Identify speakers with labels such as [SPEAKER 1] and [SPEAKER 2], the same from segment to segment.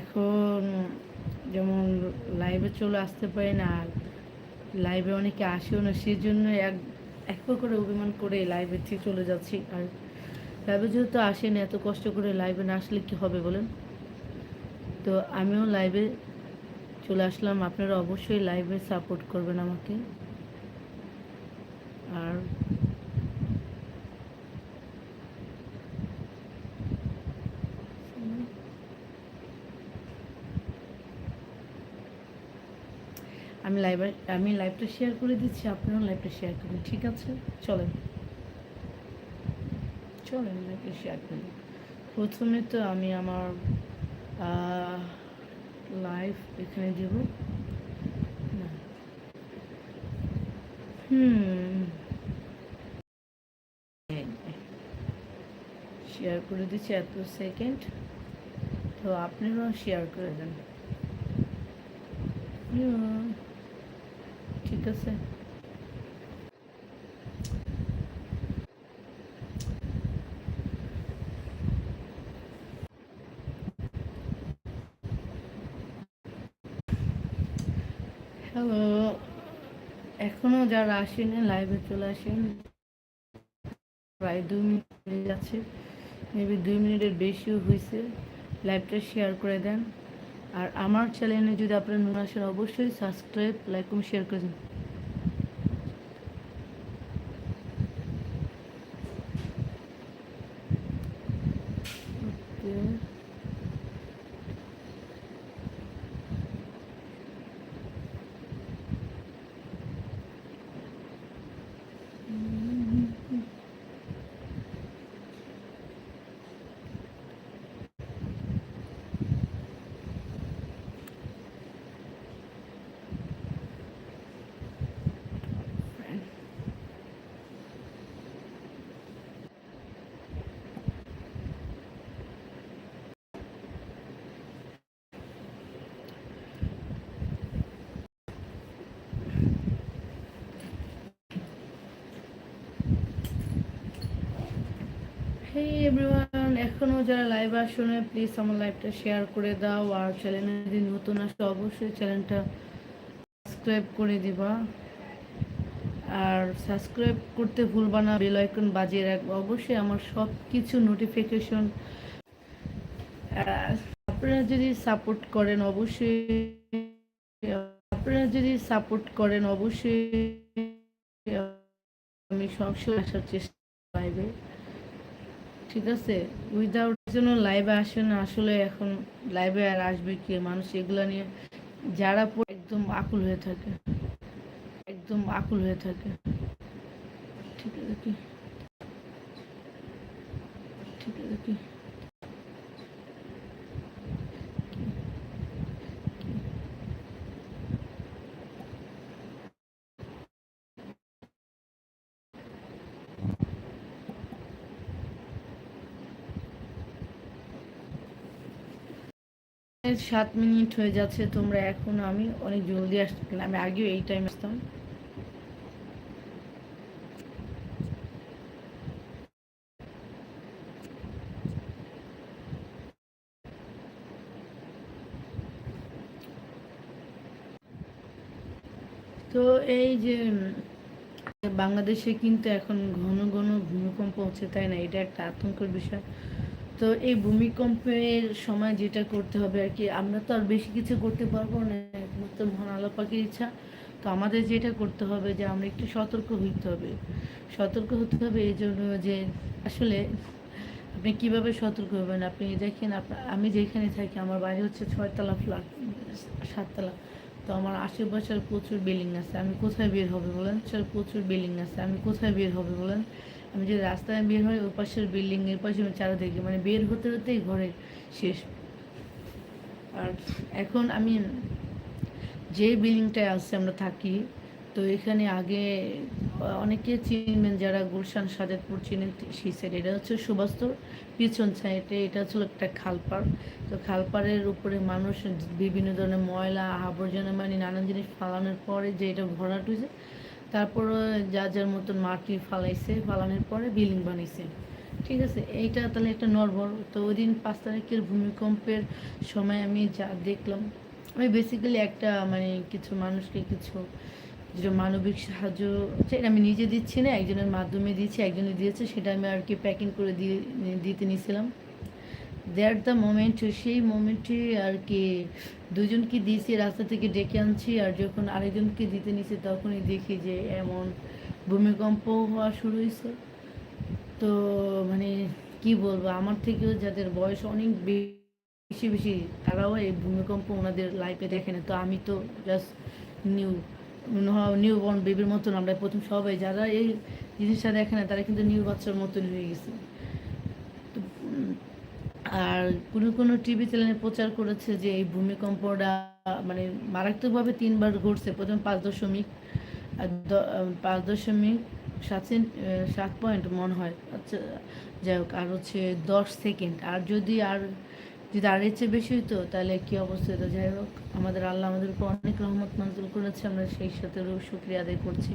[SPEAKER 1] এখন যেমন লাইভে চলে আসতে পারি না, আর লাইভে অনেকে আসেও না সেই জন্য এক এক করে অভিমান করে লাইভে থেকে চলে যাচ্ছি। আর লাইভে যেহেতু আসেনি এত কষ্ট করে লাইভে না আসলে কী হবে বলেন? তো আমিও লাইভে চলে আসলাম। আপনারা অবশ্যই লাইভে সাপোর্ট করবেন আমাকে। আর আমি লাইভ আমি লাইভটা শেয়ার করে দিচ্ছি আপনারাও লাইভটা শেয়ার করবেন ঠিক আছে? চলেন। চলেন লাইভটা শেয়ার করি। প্রথমে তো আমি আমার লাইভ এখানে দেব। হুম। শেয়ার করে দিচ্ছি এত সেকেন্ড তো আপনারাও শেয়ার করে দেন। হুম, আছে হ্যালো এখনও যারা আসেনি লাইভে চলে আসেন। প্রায় দুই মিনিট যাচ্ছে মেবি দুই মিনিটের বেশিও হয়েছে লাইভটা শেয়ার করে দেন। আর আমার চ্যানেলে যদি আপনারা নতুন আসেন, অবশ্যই সাবস্ক্রাইব লাইক শেয়ার করে দিন। হে এভরিওয়ান এখনও যারা লাইভ আসনে প্লিজ আমার লাইভটা শেয়ার করে দাও আর চ্যানেলে যদি নতুন আসে, অবশ্যই চ্যানেলটা সাবস্ক্রাইব করে দিবা। আর সাবস্ক্রাইব করতে ভুলবা না বেল আইকন বাজিয়ে রাখব। অবশ্যই আমার সব কিছু নোটিফিকেশন আপনারা যদি সাপোর্ট করেন, অবশ্যই আপনারা যদি সাপোর্ট করেন, অবশ্যই আমি সবসময় আসার চেষ্টা লাইভে ঠিক আছে উইদাউট জন্য লাইভে আসে না, আসলে এখন লাইভে আর আসবে কি? মানুষ এগুলো নিয়ে যারা একদম আকুল হয়ে থাকে। একদম আকুল হয়ে থাকে। ঠিক আছে কি? ঠিক আছে কি? সাত মিনিট হয়ে যাচ্ছে, তোমরা এখন আমি অনেক জলদি আসতে আমি আগেও এই টাইম আসতাম। তো এই যে বাংলাদেশে কিন্তু এখন ঘন ঘন ভূমিকম্প হচ্ছে, তাই না? এটা একটা আতঙ্কের বিষয়। তো এই ভূমিকম্পের সময় যেটা করতে হবে আর কি, আমরা তো আর বেশি কিছু করতে পারব না, একমাত্র মহান ইচ্ছা। তো আমাদের যেটা করতে হবে যে আমরা একটু সতর্ক হইতে হবে। সতর্ক হতে হবে এই জন্য যে আসলে আপনি কীভাবে সতর্ক হবেন? আপনি দেখেন আমি যেখানে থাকি, আমার বাড়ি হচ্ছে ছয়তলা ফ্ল্যাট, সাততলা। তো আমার আশেপাশের প্রচুর বিল্ডিং আছে। আমি কোথায় বের হবে বলেন? প্রচুর বিল্ডিং আছে। আমি কোথায় বের হবে বলেন? আমি যে রাস্তায় বের হই, ওই পাশের বিল্ডিং এর পাশে চারিদিকে মানে বের হতে হতেই ঘরে শেষ। আর এখন আমি যে বিল্ডিংটায় আসছে আমরা থাকি, তো এখানে আগে অনেকে চিনবেন যারা গুলশান, সাজাদপুর চিনেন, সেই সাইড এটা হচ্ছে সুবাস্তর, পিছন সাইডে এটা হচ্ছে একটা খালপাড় তো খালপাড়ের উপরে মানুষ বিভিন্ন ধরনের ময়লা, আবর্জনা মানে নানান জিনিস ফালানোর পরে যে এটা ভরাট হয়েছে তারপরে যা যার মতন মাটি ফালাইছে, ফালানোর পরে বিল্ডিং বানাইছে। ঠিক আছে? এইটা তাহলে একটা নর্মাল তো ওই দিন পাঁচ তারিখের ভূমিকম্পের সময় আমি যা দেখলাম, আমি বেসিক্যালি একটা মানে কিছু মানুষকে কিছু যেটা মানবিক সাহায্য সেটা আমি নিজে দিচ্ছি না, একজনের মাধ্যমে দিচ্ছি একজনে দিয়েছে, সেটা আমি আর কি প্যাকিং করে দিয়ে দিতে নিয়েছিলাম দ্যাট দ্য মোমেন্ট সেই মোমেন্টে আর কি দুজনকে দিয়েছি, রাস্তা থেকে ডেকে আনছি, আর যখন আরেকজনকে দিতে নিছি তখনই দেখি যে এমন ভূমিকম্প হওয়া শুরু হয়েছে তো মানে কি বলব, আমার থেকেও যাদের বয়স অনেক বেশি বেশি, তারাও এই ভূমিকম্প ওনাদের লাইফে দেখে না। তো আমি তো জাস্ট নিউ নিউ বর্ন বেবির মতন আমরা প্রথম সবাই, যারা এই জিনিসটা দেখে না, তারা কিন্তু নিউ বাচ্চার মতন হয়ে গেছে। আর কোনো কোনো টিভি চ্যানেলে প্রচার করেছে যে এই ভূমিকম্পটা মানে মারাত্মকভাবে তিনবার ঘটছে। প্রথম পাঁচ দশমিক পাঁচ দশমিক সাত সাত পয়েন্ট মনে হয়। আচ্ছা যাই হোক, আর হচ্ছে দশ সেকেন্ড। আর যদি আর যদি আর এর চেয়ে বেশি হতো তাহলে কী অবস্থা হতো যাই হোক, আমাদের আল্লাহ আমাদের উপর অনেক রহমত নাজল করেছে, আমরা সেই সাথে শুক্রিয়া আদায় করছি।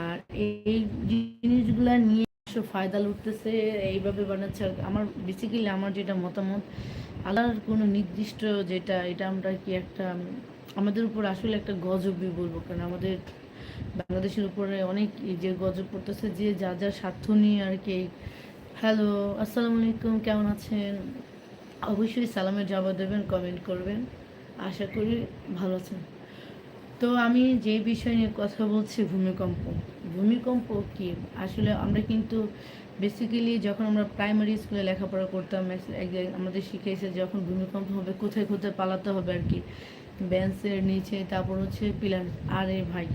[SPEAKER 1] আর এই জিনিসগুলা নিয়ে অবশ্য ফায়দা লুটতেছে, এইভাবে বানাচ্ছে। আর আমার বেসিক্যালি আমার যেটা মতামত, আল্লাহর কোনো নির্দিষ্ট যেটা, এটা আমরা কি একটা, আমাদের উপর আসলে একটা গজবই বলব। কারণ আমাদের বাংলাদেশের উপরে অনেক যে গজব পড়তেছে, যে যা যা স্বার্থ নিয়ে আর কি। হ্যালো আসসালামু আলাইকুম, কেমন আছেন? অবশ্যই সালামের জবাব দেবেন কমেন্ট করবেন। আশা করি ভালো আছেন। তো আমি যে বিষয় নিয়ে কথা বলছি, ভূমিকম্প। ভূমিকম্প কি? আসলে আমরা কিন্তু বেসিক্যালি যখন আমরা প্রাইমারি স্কুলে লেখাপড়া করতাম আমাদের শিখেছে যখন ভূমিকম্প হবে কোথায় কোথায় পালাতে হবে আর কি। বেঞ্চের নিচে, তারপর হচ্ছে পিলার আরে ভাই।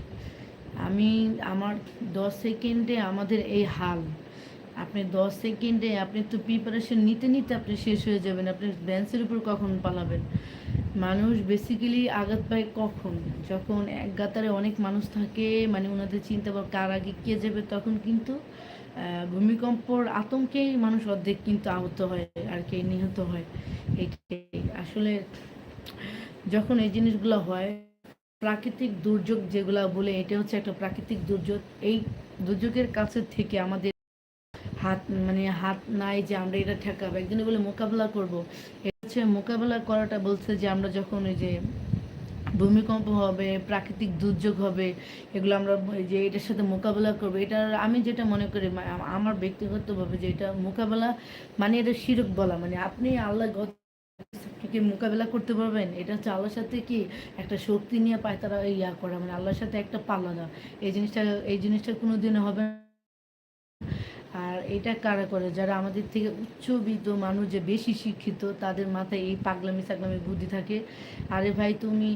[SPEAKER 1] আমি, আমার দশ সেকেন্ডে আমাদের এই হাল। আপনি দশ সেকেন্ডে আপনি তো প্রিপারেশন নিতে নিতে আপনি শেষ হয়ে যাবেন। আপনি বেঞ্চের উপর কখন পালাবেন? মানুষ বেসিক্যালি আঘাত পায় কখন? যখন এক গাতারে অনেক মানুষ থাকে মানে ওনাদের চিন্তা বা কার আগে কে যাবে তখন কিন্তু ভূমিকম্পর আতঙ্কেই মানুষ অর্ধেক কিন্তু আহত হয় আর কি নিহত হয়। আসলে যখন এই জিনিসগুলো হয়, প্রাকৃতিক দুর্যোগ যেগুলো বলে, এটা হচ্ছে একটা প্রাকৃতিক দুর্যোগ। এই দুর্যোগের কাছে থেকে আমাদের হাত মানে হাত নাই যে আমরা এটা ঠেকাবো। একদিনে বলে মোকাবেলা করব। এটা হচ্ছে মোকাবেলা করাটা বলছে যে আমরা যখন ওই যে ভূমিকম্প হবে, প্রাকৃতিক দুর্যোগ হবে, এগুলো আমরা যে এটার সাথে মোকাবেলা করব। এটা আমি যেটা মনে করি আমার ব্যক্তিগতভাবে যে এটা মোকাবেলা মানে এটা শিরক বলা মানে আপনি আল্লাহ গত কি মোকাবেলা করতে পারবেন? এটা হচ্ছে আল্লাহর সাথে কি? একটা শক্তি নিয়ে পায় তারা ইয়া করা মানে আল্লাহর সাথে একটা পাল্লা দেওয়া এই জিনিসটা এই জিনিসটা কোনো দিনে হবে না। আর এটা কারা করে? যারা আমাদের থেকে উচ্চবিত্ত মানুষ যে বেশি শিক্ষিত, তাদের মাথায় এই পাগলামি সাগলামি বুদ্ধি থাকে। আরে ভাই, তুমি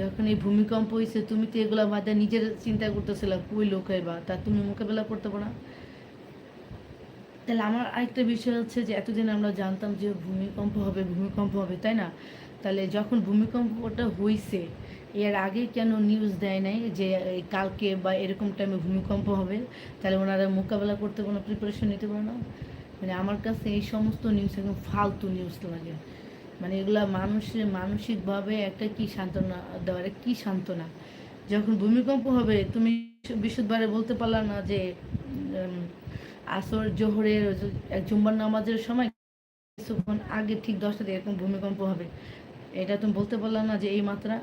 [SPEAKER 1] যখন এই ভূমিকম্প হয়েছে তুমি তো এগুলো মাথায় নিজের চিন্তা করতেছিল, কই লোক বা তা তুমি মোকাবেলা করতে পারো না। তাহলে আমার আরেকটা বিষয় হচ্ছে যে, এতদিন আমরা জানতাম যে ভূমিকম্প হবে ভূমিকম্প হবে, তাই না? তাহলে যখন ভূমিকম্পটা হয়েছে এর আগে কেন নিউজ দেয় নাই যে কালকে বা এরকম টাইমে ভূমিকম্প হবে? তাহলে ওনারা মোকাবেলা করতে কোনো প্রিপারেশন নিতে পারে না? মানে আমার কাছে এই সমস্ত নিউজ একদম ফালতু নিউজ লাগে। মানে এগুলা মানুষের মানসিকভাবে একটা কি সান্ত্বনা দেওয়ার কি সান্ত্বনা? যখন ভূমিকম্প হবে, তুমি বিশুদ্ধবারে বলতে পারলা না যে আসর, জোহরের জুম্বার নামাজের সময় কিছুক্ষণ আগে ঠিক দশটা দিয়ে এরকম ভূমিকম্প হবে। এটা তুমি বলতে পারলা না যে এই মাত্রা?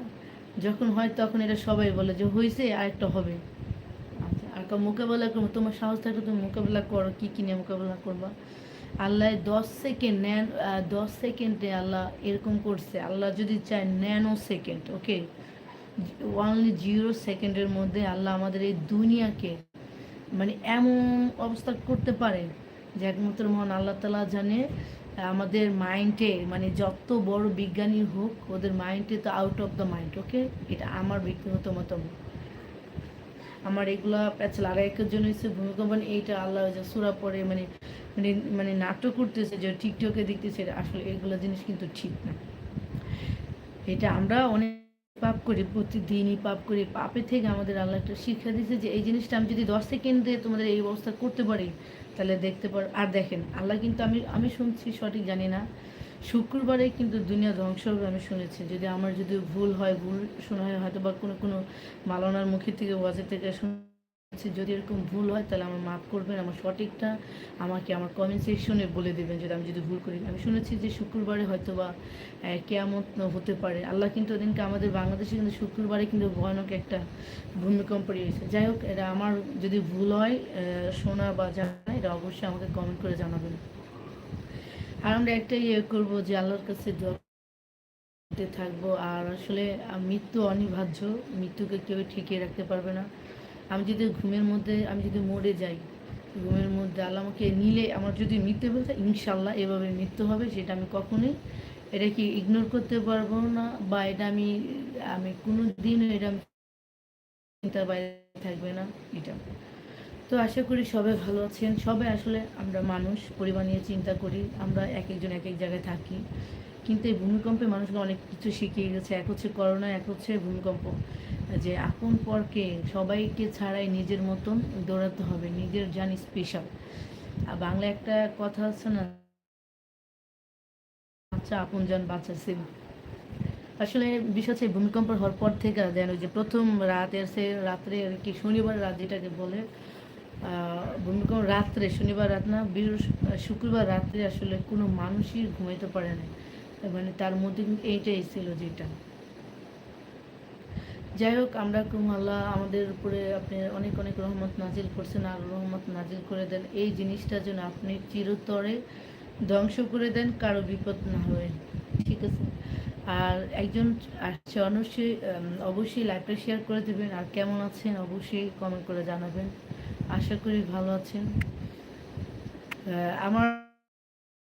[SPEAKER 1] যখন হয় তখন এটা সবাই বলে যে হয়েছে আর একটা হবে। আচ্ছা আর মোকাবেলা করব তোমার সাহস থাকলে তুমি মোকাবেলা করো, কী কী নিয়ে মোকাবেলা করবা? আল্লাহ দশ সেকেন্ড ন্যান দশ সেকেন্ডে আল্লাহ এরকম করছে। আল্লাহ যদি চায় nano second okay only zero সেকেন্ডের মধ্যে আল্লাহ আমাদের এই দুনিয়াকে মানে এমন অবস্থা করতে পারে যে একমাত্র মহান আল্লাহ তালা জানে আমাদের মাইন্ডে মানে যত বড় বিজ্ঞানী হোক, ওদের মাইন্ডে তো out of the mind okay এটা আমার ব্যক্তিগত মতামত। আমার এগুলা প্যাচল আর একের জন্য হচ্ছে ভূমিকম্প এইটা আল্লাহ সুরা পড়ে মানে মানে মানে নাটক করতেছে, যে টিকটকে দেখতেছে আসলে এগুলো জিনিস কিন্তু ঠিক না। এটা আমরা অনেক পাপ করি, প্রতিদিনই পাপ করি। পাপে থেকে আমাদের আল্লাহ একটা শিক্ষা দিয়েছে যে, এই জিনিসটা আমি যদি দশ সেকেন্ডে তোমাদের এই অবস্থা করতে পারি তাহলে দেখতে পার, আর দেখেন, আল্লাহ কিন্তু আমি আমি শুনছি সঠিক জানি না। শুক্রবারে কিন্তু দুনিয়া ধ্বংস হবে আমি শুনেছি। যদি আমার যদি ভুল হয়, ভুল শোনা হয় হয়তো বা কোনো কোনো মালানার মুখে থেকে, ওয়াজের থেকে যদি এরকম ভুল হয়, তাহলে আমার মাফ করবেন, আমার সঠিকটা আমাকে আমার কমেন্ট সেকশনে বলে দেবেন যদি আমি যদি ভুল করি। আমি শুনেছি যে শুক্রবারে হয়তো বা কেয়ামত হতে পারে। আল্লাহ কিন্তু ওদিনকে আমাদের বাংলাদেশে কিন্তু শুক্রবারে কিন্তু ভয়ানক একটা ভূমিকম্প রয়েছে। যাই হোক, এটা আমার যদি ভুল হয় শোনা বা জানা, এটা অবশ্যই আমাকে কমেন্ট করে জানাবেন। আর আমরা একটাই ইয়ে করব যে আল্লাহর কাছে থাকব। আর আসলে মৃত্যু অনিবার্য। মৃত্যুকে কেউ ঠেকিয়ে রাখতে পারবে না। আমি যদি ঘুমের মধ্যে, আমি যদি মরে যাই, ঘুমের মধ্যে আল্লাহ আমাকে নিলে আমার যদি মৃত্যু বলতে ইনশাল্লাহ এভাবে মৃত্যু হবে, সেটা আমি কখনোই এটা কি ইগনোর করতে পারব না বা এটা আমি আমি কোনো দিন এটা চিন্তার বাইরে থাকবে না, এটা। তো আশা করি সবাই ভালো আছেন। সবাই আসলে আমরা মানুষ, পরিবার নিয়ে চিন্তা করি, আমরা এক একজন এক এক জায়গায় থাকি। কিন্তু এই ভূমিকম্পে মানুষকে অনেক কিছু শিখিয়ে গেছে, এক হচ্ছে করোনা, এক হচ্ছে ভূমিকম্প। যে আপন পরকে সবাইকে ছাড়াই নিজের মতন দৌড়াতে হবে, নিজের জানি স্পেশাল। আর বাংলা একটা কথা আছে না, বাচ্চা আপন জন বাচ্চা সেম। আসলে বিষয় হচ্ছে ভূমিকম্প হওয়ার পর থেকে যেন যে প্রথম রাত এসে রাত্রে আর কি শনিবার রাত যেটাকে বলে ভূমিকম্প রাত্রে, শনিবার রাত না শুক্রবার রাত্রে আসলে কোনো মানুষই ঘুমাইতে পারে না মানে তার মধ্যে এইটাই ছিল যেটা। যাই হোক, আমরা কুম আল্লাহ আমাদের উপরে আপনি অনেক অনেক রহমত নাজিল করছেন, আর রহমত নাজিল করে দেন। এই জিনিসটা যেন আপনি চিরতরে ধ্বংস করে দেন, কারও বিপদ না হয়। ঠিক আছে? আর একজন আসছে অবশ্যই অবশ্যই লাইভটা শেয়ার করে দেবেন। আর কেমন আছেন, অবশ্যই কমেন্ট করে জানাবেন। আশা করি ভালো আছেন। আমার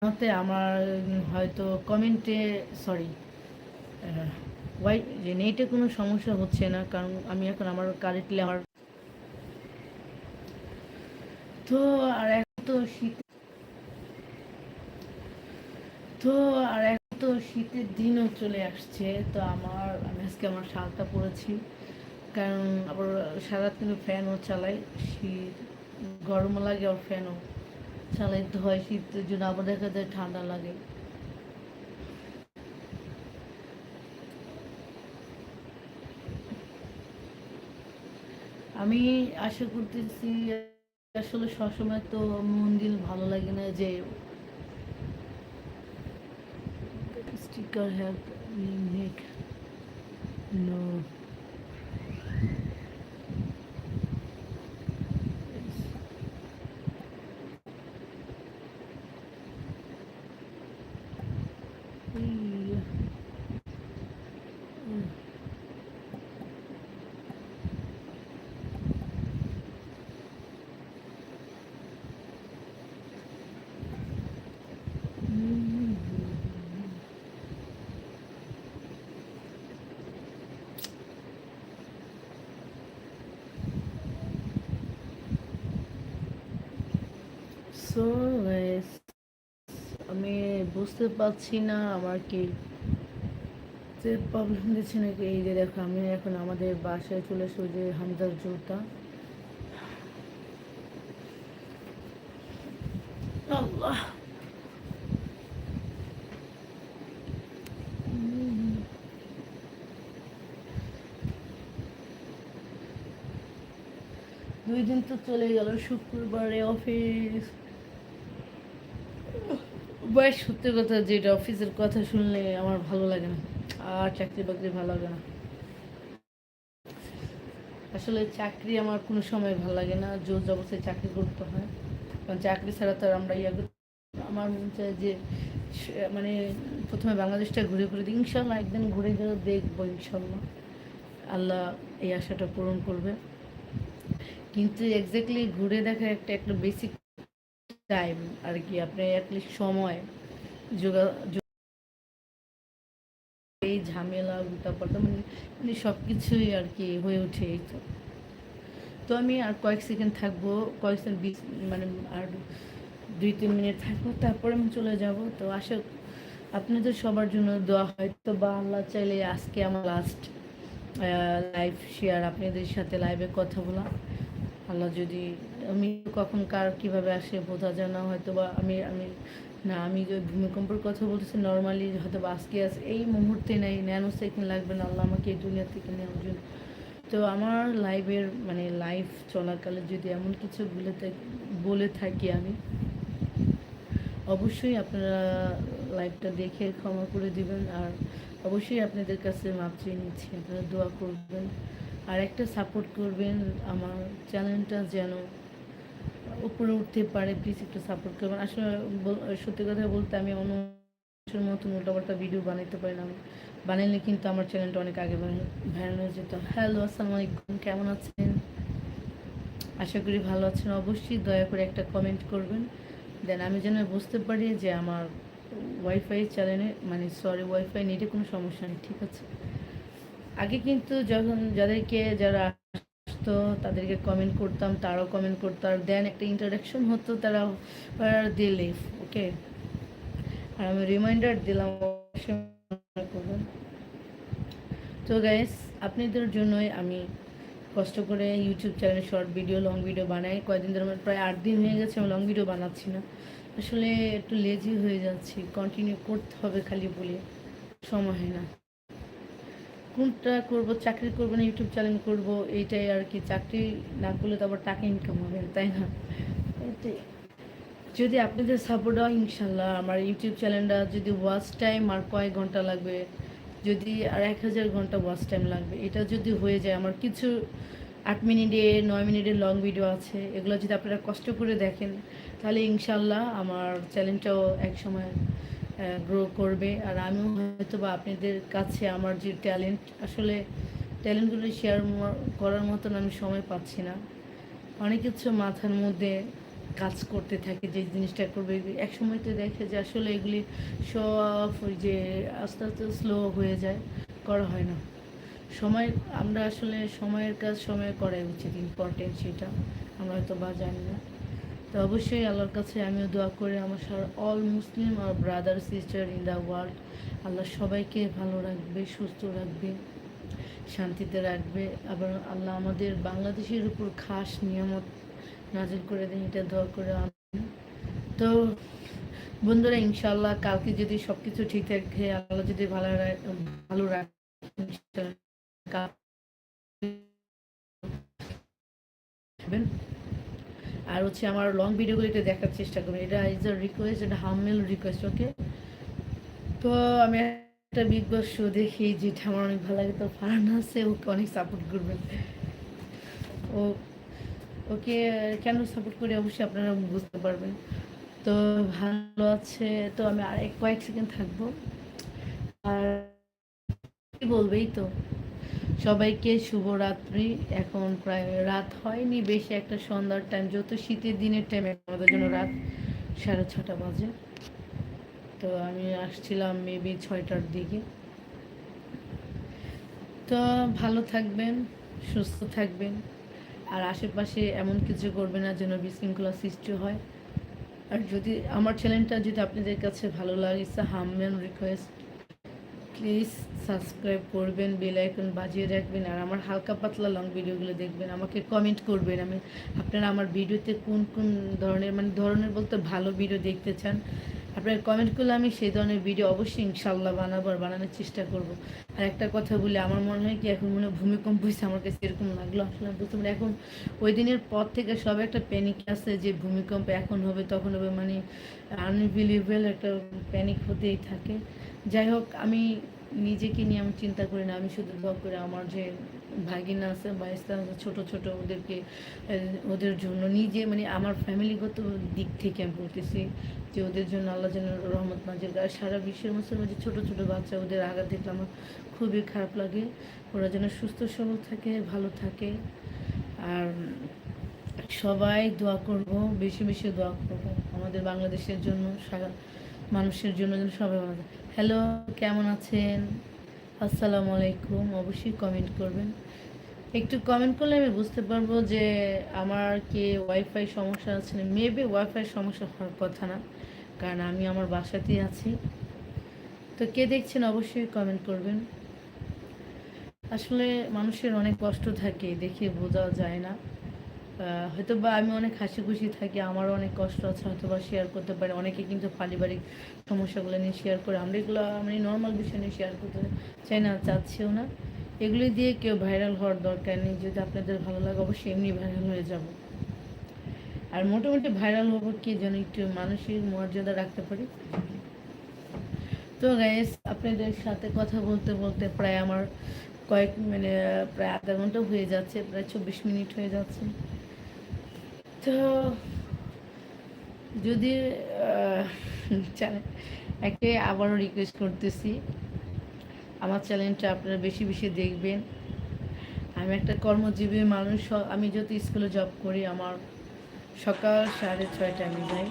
[SPEAKER 1] মতে আমার হয়তো কমেন্টে সরি ওয়াই যে নেটে কোনো সমস্যা হচ্ছে না, কারণ আমি এখন আমার কারেন্টলি আমার তো আর এখন তো শীত তো আর এখন তো শীতের দিনও চলে আসছে, তো আমার, আমি আজকে আমার শালটা পরেছি। কারণ আবার সারা কিন্তু ফ্যানও চালাই, শীত গরমও লাগে আর ফ্যানও চালাইতে হয়, শীতের জন্য আবার দেখা যায় ঠান্ডা লাগে। আমি আশা করতেছি আসলে সবসময় তো মন্দির ভালো লাগে না যে sticker have make no so আমি বুঝতে পারছি না আমার কি। প্রবলেম দিচ্ছে নাকি? এই যে দেখো, আমি এখন আমাদের বাসায় চলে এসে যে হামদার জুতা। দুই দিন তো চলে গেল, শুক্রবারে অফিস বয়স সত্যি কথা যেটা অফিসের কথা শুনলে আমার ভালো লাগে না। আর চাকরি বাকরি ভালো লাগে না। আসলে চাকরি আমার কোনো সময় ভালো লাগে না, জোর জবরদস্তি চাকরি করতে হয়। কারণ চাকরি ছাড়া তো আমরা ইয়া আমার মনে চায় যে মানে প্রথমে বাংলাদেশটা ঘুরে ঘুরে দিই ইনশাল্লাহ একদিন ঘুরে ঘুরে দেখব, ইনশাল্লাহ। আল্লাহ এই আশাটা পূরণ করবে। কিন্তু এক্স্যাক্টলি ঘুরে দেখার একটা একটা বেসিক টাইম আর কি, আপনি অ্যাটলিস্ট সময়, যোগা এই ঝামেলা, উল্টাপাল্টা মানে মানে সব কিছুই আর কি হয়ে ওঠে এই তো। তো আমি আর কয়েক সেকেন্ড থাকব, কয়েক সেকেন্ড বিশ মানে আর দুই, তিন মিনিট থাকব, তারপরে আমি চলে যাব। তো আশা আপনাদের সবার জন্য দোয়া হয়তো বা আল্লাহ চাইলে আজকে আমার লাস্ট লাইভ শেয়ার আপনাদের সাথে লাইভে কথা বলা। আল্লাহ যদি, আমি কখন কার কীভাবে আসে বোঝা যায় না হয়তো বা আমি আমি, না, আমি যে ভূমিকম্পের কথা বলতেছি নর্মালি হয়তো বা আজকে আস এই মুহূর্তে নেই ন্যানো সেকেন্ড লাগবে না, আল্লাহ আমাকে এই দুনিয়া থেকে নেওয়ার জন্য। তো আমার লাইভের মানে লাইফ চলাকালে যদি এমন কিছু বলে বলে থাকি আমি, অবশ্যই আপনারা লাইভটা দেখে ক্ষমা করে দিবেন, আর অবশ্যই আপনাদের কাছে মাপ চেয়ে নিচ্ছি, আপনারা দোয়া করবেন। আর একটা সাপোর্ট করবেন, আমার চ্যানেলটা যেন উপরে উঠতে পারে প্লিজ একটু সাপোর্ট করবেন। আসলে সত্যি কথা বলতে আমি অন্য মতন উল্টাপাল্টা ভিডিও বানাইতে পারি না। বানাইলে কিন্তু আমার চ্যানেলটা অনেক আগে ভাইরাল হয়ে যেত। হ্যালো আসসালামু আলাইকুম কেমন আছেন? আশা করি ভালো আছেন। অবশ্যই দয়া করে একটা কমেন্ট করবেন। দেন আমি যেন বুঝতে পারি যে আমার ওয়াইফাই চ্যানেলে মানে সরি ওয়াইফাই নেটে কোনো সমস্যা নেই, ঠিক আছে? আগে কিন্তু যখন যাদেরকে যারা আসতো, তাদেরকে কমেন্ট করতাম, তারাও কমেন্ট করতো, আর দেন একটা ইন্টারাকশন হতো, তারা দে দিলে ওকে আর আমি রিমাইন্ডার দিলাম তো গাইস আপনাদের জন্যই আমি কষ্ট করে ইউটিউব চ্যানেলে শর্ট ভিডিও লং ভিডিও বানাই। কয়েকদিন ধরে আমার প্রায় আট দিন হয়ে গেছে, আমি লং ভিডিও বানাচ্ছি না। আসলে একটু লেজি হয়ে যাচ্ছি কন্টিনিউ করতে হবে খালি বলে সময় হয় না। কোনটা করব চাকরি করব না ইউটিউব চ্যানেল করব এইটাই আর কি। চাকরি না করলে তো আবার টাকা ইনকাম হবে তাই না? যদি আপনাদের সাপোর্ট হয় ইনশাল্লাহ। আমার ইউটিউব চ্যানেলটা যদি ওয়াচ টাইম আর কয়েক ঘণ্টা লাগবে যদি আর এক হাজার ঘণ্টা ওয়াচ টাইম লাগবে এটা যদি হয়ে যায় আমার কিছু আট মিনিটে নয় মিনিটের লং ভিডিও আছে এগুলো যদি আপনারা কষ্ট করে দেখেন তাহলে ইনশাল্লাহ আমার চ্যানেলটাও এক সময় গ্রো করবে। আর আমিও হয়তো বা আপনাদের কাছে আমার যে ট্যালেন্ট আসলে ট্যালেন্টগুলো শেয়ার করার মতন আমি সময় পাচ্ছি না। অনেক কিছু মাথার মধ্যে কাজ করতে থাকে যে জিনিসটা করবে। এক সময় তো দেখে যে আসলে এগুলি সব ওই যে আস্তে আস্তে স্লো হয়ে যায়, করা হয় না। সময়, আমরা আসলে সময়ের কাজ সময়ে করাই উচিত ইম্পর্টেন্ট সেটা। আমরা হয়তো বা জানি না। তো অবশ্যই আল্লাহর কাছে আমিও দোয়া করি, আমার all Muslim R brother sister in the world আল্লাহ সবাইকে ভালো রাখবে, সুস্থ রাখবে, শান্তিতে রাখবে আবার আল্লাহ আমাদের বাংলাদেশের উপর খাস নিয়ামত নাজিল করে দেন, এটা দোয়া করে তো বন্ধুরা ইনশাল্লাহ কালকে যদি সব কিছু ঠিক থাকে, আল্লাহ যদি ভালো ভালো রাখে ইনশাল্লাহ কাল- থাকবেন। আর হচ্ছে আমার লং ভিডিওগুলিতে দেখার চেষ্টা করবেন। এটা ইজ আ রিকোয়েস্ট এটা হামমেল রিকোয়েস্ট ওকে তো আমি একটা বিগ বস শো দেখি, যেটা আমার অনেক ভালো লাগে। তো ফারান আছে, ওকে অনেক সাপোর্ট করবেন। ও, ওকে কেন সাপোর্ট করি অবশ্যই আপনারা বুঝতে পারবেন। তো ভালো আছে, তো আমি আর কয়েক সেকেন্ড থাকব। আর কি বলবেই তো। সবাইকে শুভরাত্রি। এখন প্রায় রাত হয়নি, বেশি একটা সন্ধ্যার টাইম যত শীতের দিনের টাইমে আমাদের জন্য রাত সাড়ে ছটা বাজে। তো আমি আসছিলাম মেবি ছয়টার দিকে। তো ভালো থাকবেন, সুস্থ থাকবেন, আর আশেপাশে এমন কিছু করবে না যেন বিশৃঙ্খলা সৃষ্টি হয়। আর যদি আমার চ্যানেলটা যদি আপনাদের কাছে ভালো লাগে ইটস হামমেন রিকোয়েস্ট প্লিজ সাবস্ক্রাইব করবেন, বেল আইকন বাজিয়ে রাখবেন আর আমার হালকা পাতলা লং ভিডিওগুলো দেখবেন। আমাকে কমেন্ট করবেন আমি আপনারা আমার ভিডিওতে কোন কোন ধরনের মানে ধরনের বলতে ভালো ভিডিও দেখতে চান। আপনার কমেন্ট করলে আমি সেই ধরনের ভিডিও অবশ্যই ইনশাল্লাহ বানাবো আর বানানোর চেষ্টা করব। আর একটা কথা বলি, আমার মনে হয় কি এখন মনে ভূমিকম্প হয়েছে, আমার কাছে এরকম লাগল। আসলে বুঝতে পারি, এখন ওই দিনের পর থেকে সব একটা প্যানিক আছে যে ভূমিকম্প এখন হবে, তখন হবে মানে আনবিলিভেবল একটা প্যানিক হতেই থাকে। যাই হোক, আমি নিজেকে নিয়ে আমি চিন্তা করি না, আমি শুধু দোয়া করি আমার যে ভাগিনা আছে বা আছে, ছোটো ছোটো ওদেরকে ওদের জন্য নিজে মানে আমার ফ্যামিলিগত দিক থেকে আমি বলতেছি যে ওদের জন্য আল্লাহ যেন রহমত নাজির। আর সারা বিশ্বের মুসলমান যে ছোটো ছোটো বাচ্চা, ওদের আঘাত দেখলে আমার খুবই খারাপ লাগে। ওরা যেন সুস্থ, সবল থাকে, ভালো থাকে। আর সবাই দোয়া করব, বেশি বেশি দোয়া করব। আমাদের বাংলাদেশের জন্য, সারা মানুষের জন্য যেন সবাই ভালো থাকে। হ্যালো কেমন আছেন? আসসালামু আলাইকুম। অবশ্যই কমেন্ট করবেন। একটু কমেন্ট করলে আমি বুঝতে পারব যে আমার কি ওয়াইফাই সমস্যা আছে? না মেবি ওয়াইফাই সমস্যা হওয়ার কথা না, কারণ আমি আমার বাসাতেই আছি। তো কে দেখছেন অবশ্যই কমেন্ট করবেন। আসলে মানুষের অনেক কষ্ট থাকে, দেখে বোঝা যায় না। হয়তো বা আমি অনেক হাসি খুশি থাকি, আমারও অনেক কষ্ট আছে হয়তো বা শেয়ার করতে পারি। অনেকে কিন্তু পারিবারিক সমস্যাগুলো নিয়ে শেয়ার করে, আমরা এগুলো মানে নর্মাল বিষয় নিয়ে শেয়ার করতে চাই না, চাচ্ছিও না। এগুলি দিয়ে কেউ ভাইরাল হওয়ার দরকার নেই, যদি আপনাদের ভালো লাগে অবশ্যই এমনি ভাইরাল হয়ে যাব। আর মোটামুটি ভাইরাল হব কি যেন একটু মানসিক মর্যাদা রাখতে পারি। তো গাইস আপনাদের সাথে কথা বলতে বলতে প্রায় আমার কয়েক মানে প্রায় আধা ঘণ্টা হয়ে যাচ্ছে, প্রায় চব্বিশ মিনিট হয়ে যাচ্ছে। তো যদি একে আবারও রিকোয়েস্ট করতেছি। আমার চ্যানেলটা আপনারা বেশি বেশি দেখবেন। আমি একটা কর্মজীবী মানুষ আমি যত স্কুলে জব করি, আমার সকাল সাড়ে ছয়টা আমি যাই।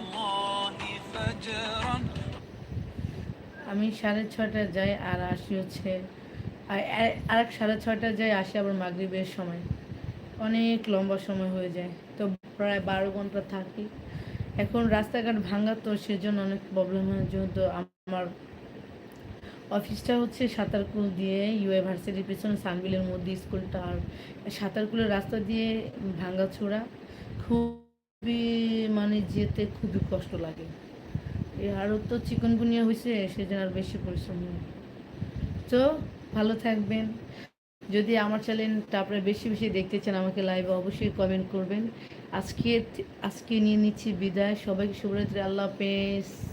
[SPEAKER 1] আমি সাড়ে ছয়টায় যাই আর আসি হচ্ছে, আর- এক সাড়ে ছয়টায় যাই, আসি আবার মাগরিবের সময়। অনেক লম্বা সময় হয়ে যায়। তো প্রায় বারো ঘণ্টা থাকি। এখন রাস্তাঘাট ভাঙা তো সেজন্য অনেক প্রবলেম হয়। যেহেতু আমার অফিসটা হচ্ছে সাঁতারকুল দিয়ে ইউনিভার্সিটির পিছনে সানবিলের মধ্যে স্কুলটা। আর সাঁতারকুলের রাস্তা দিয়ে ভাঙ্গাচোরা খুবই মানে যেতে খুবই কষ্ট লাগে। আরও তো চিকনগুনিয়া হয়েছে সেজন্য আর বেশি পরিশ্রম হয় তো ভালো থাকবেন। যদি আমার চ্যানেলটা আপনারা বেশি বেশি দেখতে চান আমাকে লাইভে অবশ্যই কমেন্ট করবেন। আজকে আজকে নিয়ে নিচ্ছি বিদায়। সবাইকে শুভরাত্রি। আল্লাহ হাফেজ।